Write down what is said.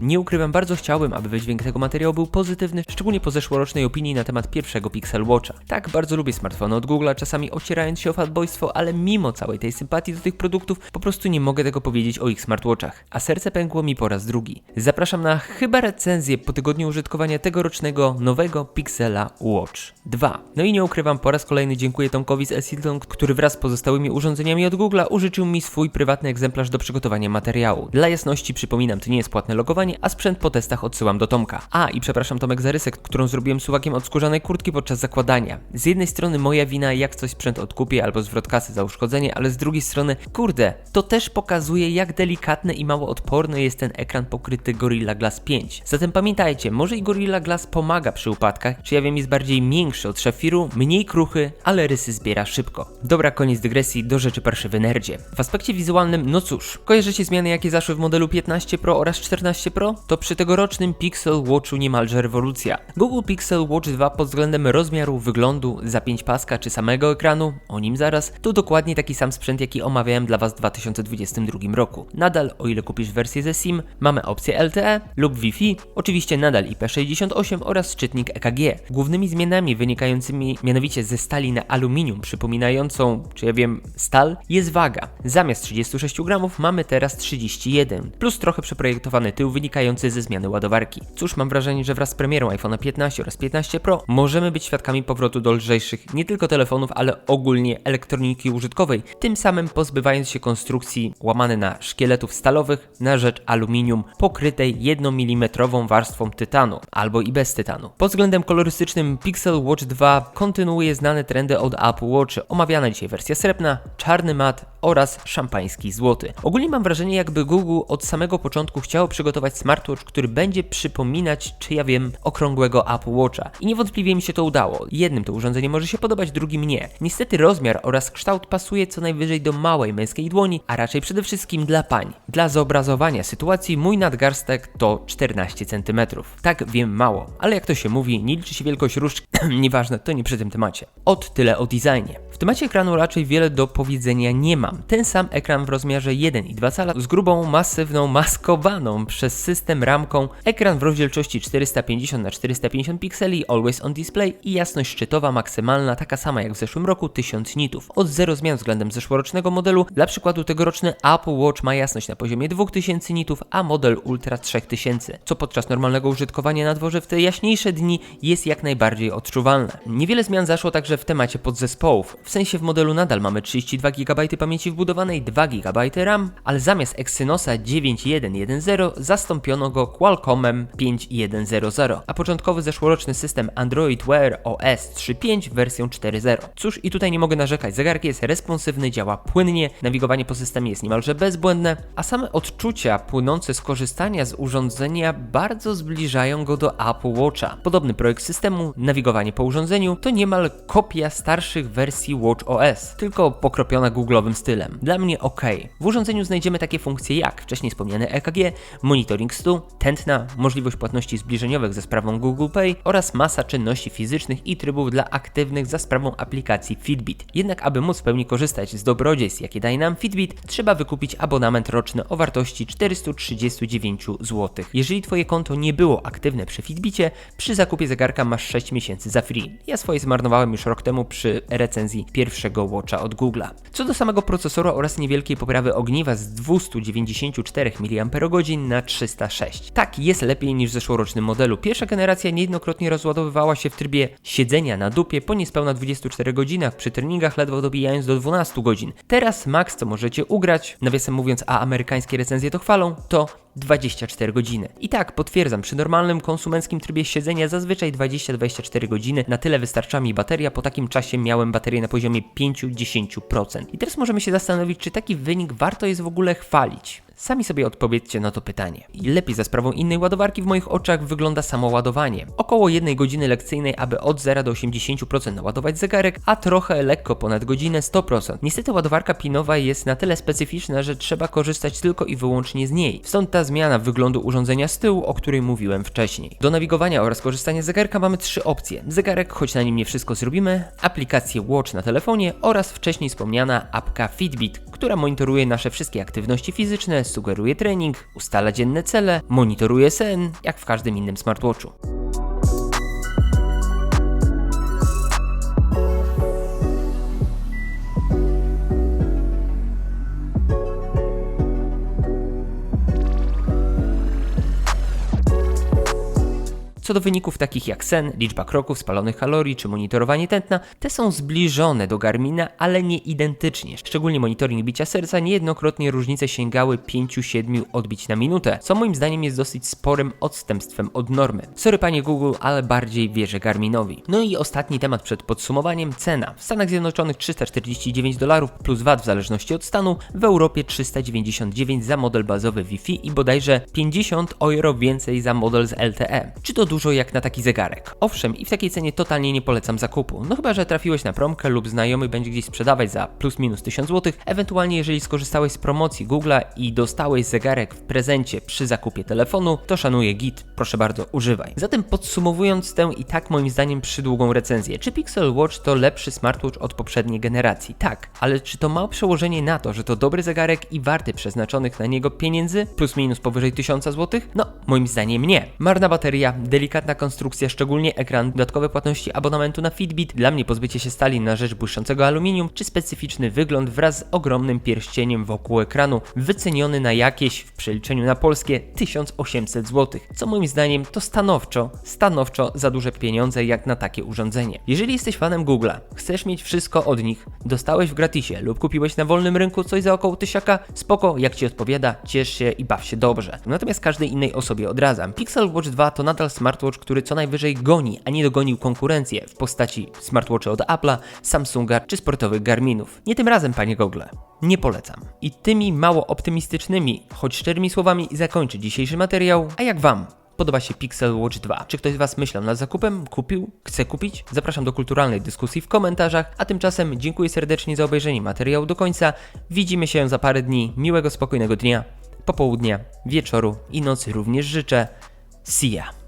Nie ukrywam, bardzo chciałbym, aby wydźwięk tego materiału był pozytywny, szczególnie po zeszłorocznej opinii na temat pierwszego Pixel Watcha. Tak, bardzo lubię smartfony od Google'a, czasami ocierając się o fanboystwo, ale mimo całej tej sympatii do tych produktów, po prostu nie mogę tego powiedzieć o ich smartwatchach. A serce pękło mi po raz drugi. Zapraszam na chyba recenzję po tygodniu użytkowania tegorocznego nowego Pixela Watch 2. No i nie ukrywam, po raz kolejny dziękuję Tomkowi z Esilton, który wraz z pozostałymi urządzeniami od Google'a użyczył mi swój prywatny egzemplarz do przygotowania materiału. Dla jasności przypominam, to nie jest płatne logowanie, a sprzęt po testach odsyłam do Tomka. A i przepraszam Tomek za rysek, którą zrobiłem suwakiem od skórzanej kurtki podczas zakładania. Z jednej strony moja wina, jak coś sprzęt odkupię albo zwrot kasy za uszkodzenie, ale z drugiej strony, kurde, to też pokazuje jak delikatny i mało odporny jest ten ekran pokryty Gorilla Glass 5. Zatem pamiętajcie, może i Gorilla Glass pomaga przy upadkach, czy ja wiem jest bardziej miększy od szafiru, mniej kruchy, ale rysy zbiera szybko. Dobra, koniec dygresji, do rzeczy parszywy nerdzie. W aspekcie wizualnym, no cóż, kojarzycie zmiany jakie zaszły w modelu 15 Pro oraz 14 Pro? To przy tegorocznym Pixel Watchu niemalże rewolucja. Google Pixel Watch 2 pod względem rozmiaru, wyglądu, zapięć paska czy samego ekranu, o nim zaraz, to dokładnie taki sam sprzęt jaki omawiałem dla Was w 2022 roku. Nadal, o ile kupisz wersję ze SIM, mamy opcję LTE lub Wi-Fi, oczywiście nadal IP68 oraz czytnik EKG. Głównymi zmianami wynikającymi mianowicie ze stali na aluminium, przypominającą, czy ja wiem, stal, jest waga. Zamiast 36 gramów mamy teraz 31, plus trochę przeprojektowany tył wynikający ze zmiany ładowarki. Cóż, mam wrażenie, że wraz z premierą iPhone'a 15 oraz 15 Pro możemy być świadkami powrotu do lżejszych nie tylko telefonów, ale ogólnie elektroniki użytkowej, tym samym pozbywając się konstrukcji łamane na szkieletów stalowych na rzecz aluminium pokrytej 1 mm warstwą tytanu, albo i bez tytanu. Pod względem kolorystycznym Pixel Watch 2 kontynuuje znane trendy od Apple Watch, omawiana dzisiaj wersja srebrna, czarny mat oraz szampański złoty. Ogólnie mam wrażenie, jakby Google od samego początku chciało przygotować smartwatch, który będzie przypominać, czy ja wiem, okrągłego Apple Watcha. I niewątpliwie mi się to udało. Jednym to urządzenie może się podobać, drugim nie. Niestety rozmiar oraz kształt pasuje co najwyżej do małej męskiej dłoni, a raczej przede wszystkim dla pań. Dla zobrazowania sytuacji mój nadgarstek to 14 cm. Tak wiem mało, ale jak to się mówi, nie liczy się wielkość różdżki, nieważne, to nie przy tym temacie. Od tyle o designie. W temacie ekranu raczej wiele do powiedzenia nie mam. Ten sam ekran w rozmiarze 1,2 cala z grubą, masywną, maskowaną przez system ramką, ekran w rozdzielczości 450 na 450 pikseli, always on display i jasność szczytowa maksymalna taka sama jak w zeszłym roku 1000 nitów. Od zero zmian względem zeszłorocznego modelu. Dla przykładu tegoroczny Apple Watch ma jasność na poziomie 2000 nitów, a model Ultra 3000, co podczas normalnego użytkowania na dworze w te jaśniejsze dni jest jak najbardziej odczuwalne. Niewiele zmian zaszło także w temacie podzespołów. W sensie w modelu nadal mamy 32 GB pamięci wbudowanej, 2 GB RAM, ale zamiast Exynosa 9110 zastąpiono go Qualcommem 5100, a początkowy zeszłoroczny system Android Wear OS 3.5 wersją 4.0. Cóż, i tutaj nie mogę narzekać, zegarek jest responsywny, działa płynnie, nawigowanie po systemie jest niemalże bezbłędne, a same odczucia płynące z korzystania z urządzenia bardzo zbliżają go do Apple Watcha. Podobny projekt systemu, nawigowanie po urządzeniu, to niemal kopia starszych wersji Watch OS, tylko pokropiona googlowym stylem. Dla mnie ok. W urządzeniu znajdziemy takie funkcje jak wcześniej wspomniane EKG, monitoring stu, tętna, możliwość płatności zbliżeniowych ze sprawą Google Pay oraz masa czynności fizycznych i trybów dla aktywnych za sprawą aplikacji Fitbit. Jednak aby móc w pełni korzystać z dobrodziejstw, jakie daje nam Fitbit, trzeba wykupić abonament roczny o wartości 439 zł. Jeżeli Twoje konto nie było aktywne przy Fitbicie, przy zakupie zegarka masz 6 miesięcy za free. Ja swoje zmarnowałem już rok temu przy recenzji pierwszego Watcha od Google'a. Co do samego procesora oraz niewielkiej poprawy ogniwa z 294 mAh na 306. Tak, jest lepiej niż w zeszłorocznym modelu. Pierwsza generacja niejednokrotnie rozładowywała się w trybie siedzenia na dupie po niespełna 24 godzinach, przy treningach ledwo dobijając do 12 godzin. Teraz max co możecie ugrać, nawiasem mówiąc, a amerykańskie recenzje to chwalą, to 24 godziny. I tak, potwierdzam, przy normalnym konsumenckim trybie siedzenia zazwyczaj 20-24 godziny, na tyle wystarcza mi bateria, po takim czasie miałem baterię na poziomie 5-10%. I teraz możemy się zastanowić, czy taki wynik warto jest w ogóle chwalić. Sami sobie odpowiedzcie na to pytanie. I lepiej za sprawą innej ładowarki w moich oczach wygląda samo ładowanie. Około jednej godziny lekcyjnej, aby od 0 do 80% naładować zegarek, a trochę lekko ponad godzinę 100%. Niestety ładowarka pinowa jest na tyle specyficzna, że trzeba korzystać tylko i wyłącznie z niej. Stąd ta zmiana wyglądu urządzenia z tyłu, o której mówiłem wcześniej. Do nawigowania oraz korzystania z zegarka mamy trzy opcje. Zegarek, choć na nim nie wszystko zrobimy, aplikację Watch na telefonie oraz wcześniej wspomniana apka Fitbit, która monitoruje nasze wszystkie aktywności fizyczne, sugeruje trening, ustala dzienne cele, monitoruje sen, jak w każdym innym smartwatchu. Co do wyników takich jak sen, liczba kroków, spalonych kalorii czy monitorowanie tętna, te są zbliżone do Garmina, ale nie identycznie. Szczególnie monitoring bicia serca niejednokrotnie różnice sięgały 5-7 odbić na minutę, co moim zdaniem jest dosyć sporym odstępstwem od normy. Sorry panie Google, ale bardziej wierzę Garminowi. No i ostatni temat przed podsumowaniem, cena. W Stanach Zjednoczonych 349 dolarów plus VAT w zależności od stanu, w Europie 399 za model bazowy Wi-Fi i bodajże 50 euro więcej za model z LTE. Czy to dużo jak na taki zegarek? Owszem, i w takiej cenie totalnie nie polecam zakupu. No chyba, że trafiłeś na promkę lub znajomy będzie gdzieś sprzedawać za plus minus 1000 zł, ewentualnie jeżeli skorzystałeś z promocji Google'a i dostałeś zegarek w prezencie przy zakupie telefonu, to szanuję git, proszę bardzo, używaj. Zatem podsumowując tę i tak moim zdaniem przydługą recenzję, czy Pixel Watch to lepszy smartwatch od poprzedniej generacji? Tak, ale czy to ma przełożenie na to, że to dobry zegarek i warty przeznaczonych na niego pieniędzy, plus minus powyżej 1000 zł? No, moim zdaniem nie. Marna bateria, delikatna konstrukcja, szczególnie ekran, dodatkowe płatności abonamentu na Fitbit, dla mnie pozbycie się stali na rzecz błyszczącego aluminium, czy specyficzny wygląd wraz z ogromnym pierścieniem wokół ekranu, wyceniony na jakieś, w przeliczeniu na polskie, 1800 zł, co moim zdaniem to stanowczo, stanowczo za duże pieniądze jak na takie urządzenie. Jeżeli jesteś fanem Google'a, chcesz mieć wszystko od nich, dostałeś w gratisie lub kupiłeś na wolnym rynku coś za około tysiaka, spoko, jak Ci odpowiada, ciesz się i baw się dobrze. Natomiast każdej innej osobie odradzam. Pixel Watch 2 to nadal smartwatch, który co najwyżej goni, a nie dogonił konkurencję w postaci smartwatcha od Apple'a, Samsunga czy sportowych Garminów. Nie tym razem, panie Google. Nie polecam. I tymi mało optymistycznymi, choć szczerymi słowami zakończę dzisiejszy materiał. A jak Wam? Podoba się Pixel Watch 2. Czy ktoś z Was myślał nad zakupem? Kupił? Chce kupić? Zapraszam do kulturalnej dyskusji w komentarzach, a tymczasem dziękuję serdecznie za obejrzenie materiału do końca. Widzimy się za parę dni. Miłego, spokojnego dnia, popołudnia, wieczoru i nocy również życzę. See ya!